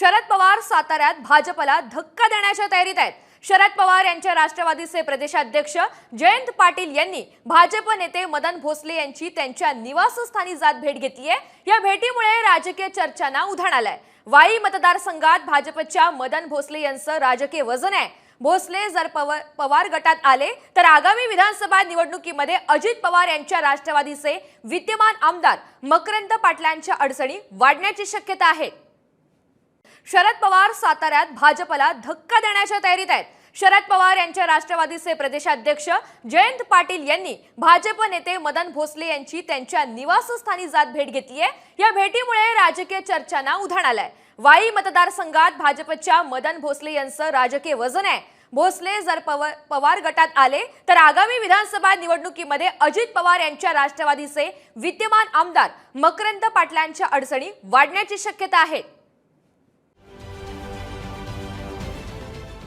शरद पवार साताऱ्यात भाजपला धक्का देण्याच्या तयारीत आहेत. शरद पवार यांच्या राष्ट्रवादीचे प्रदेशाध्यक्ष जयंत पाटील यांनी भाजप नेते मदन भोसले यांची त्यांच्या निवासस्थानी जात भेट घेतली आहे या भेटीमुळे राजकीय चर्चांना उधाण आलंय. वाई मतदारसंघात भाजपच्या मदन भोसले यांचं राजकीय वजन आहे. भोसले जर पवार पवार गटात आले तर आगामी विधानसभा निवडणुकीमध्ये अजित पवार यांच्या राष्ट्रवादीचे विद्यमान आमदार मकरंद पाटलांच्या अडचणी वाढण्याची शक्यता आहे. शरद पवार साताऱ्यात भाजपला धक्का देण्याच्या तयारीत आहेत. शरद पवार यांच्या राष्ट्रवादीचे प्रदेशाध्यक्ष जयंत पाटील यांनी भाजप नेते मदन भोसले यांची त्यांच्या निवासस्थानी जात भेट घेतली आहे. या भेटीमुळे राजकीय चर्चांना उधाण आलंय. वाई मतदारसंघात भाजपच्या मदन भोसले यांचं राजकीय वजन आहे. भोसले जर पवार पवार गटात आले तर आगामी विधानसभा निवडणुकीमध्ये अजित पवार यांच्या राष्ट्रवादीचे विद्यमान आमदार मकरंद पाटलांच्या अडचणी वाढण्याची शक्यता आहे.